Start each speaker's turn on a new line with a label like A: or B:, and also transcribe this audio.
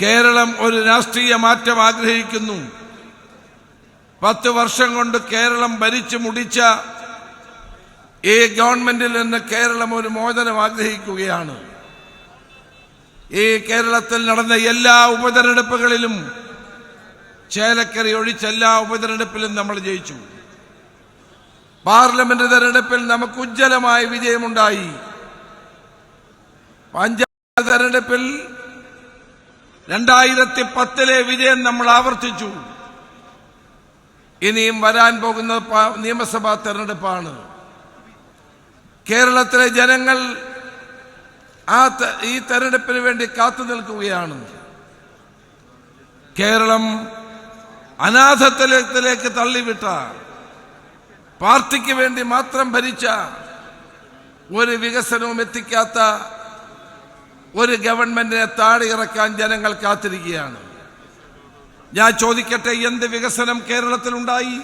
A: കേരളം ഒരു രാഷ്ട്രീയ മാറ്റം ആഗ്രഹിക്കുന്നു. പത്ത് വർഷം കൊണ്ട് കേരളം ഭരിച്ചു മുടിച്ച ഈ ഗവൺമെന്റിൽ നിന്ന് കേരളം ഒരു മോചനം ആഗ്രഹിക്കുകയാണ്. ഈ കേരളത്തിൽ നടന്ന എല്ലാ ഉപതെരഞ്ഞെടുപ്പുകളിലും ചേലക്കറി ഒഴിച്ച എല്ലാ ഉപതെരഞ്ഞെടുപ്പിലും നമ്മൾ ജയിച്ചു. പാർലമെന്റ് തെരഞ്ഞെടുപ്പിൽ നമുക്ക് ഉജ്ജ്വലമായ വിജയമുണ്ടായി. പഞ്ചായത്ത് തെരഞ്ഞെടുപ്പിൽ രണ്ടായിരത്തി പത്തിലെ വിജയം നമ്മൾ ആവർത്തിച്ചു. ഇനിയും വരാൻ പോകുന്ന നിയമസഭാ തെരഞ്ഞെടുപ്പാണ്. കേരളത്തിലെ ജനങ്ങൾ ആ ഈ തെരഞ്ഞെടുപ്പിന് വേണ്ടി കാത്തു നിൽക്കുകയാണ്. കേരളം അനാഥത്തിലേക്ക് തള്ളിവിട്ട പാർട്ടിക്ക് വേണ്ടി മാത്രം ഭരിച്ച ഒരു വികസനവും എത്തിക്കാത്ത ഒരു ഗവൺമെന്റിനെ താഴെ ഇറക്കാൻ ജനങ്ങൾ കാത്തിരിക്കുകയാണ്. ഞാൻ ചോദിക്കട്ടെ എന്ത് വികസനം കേരളത്തിലുണ്ടായി?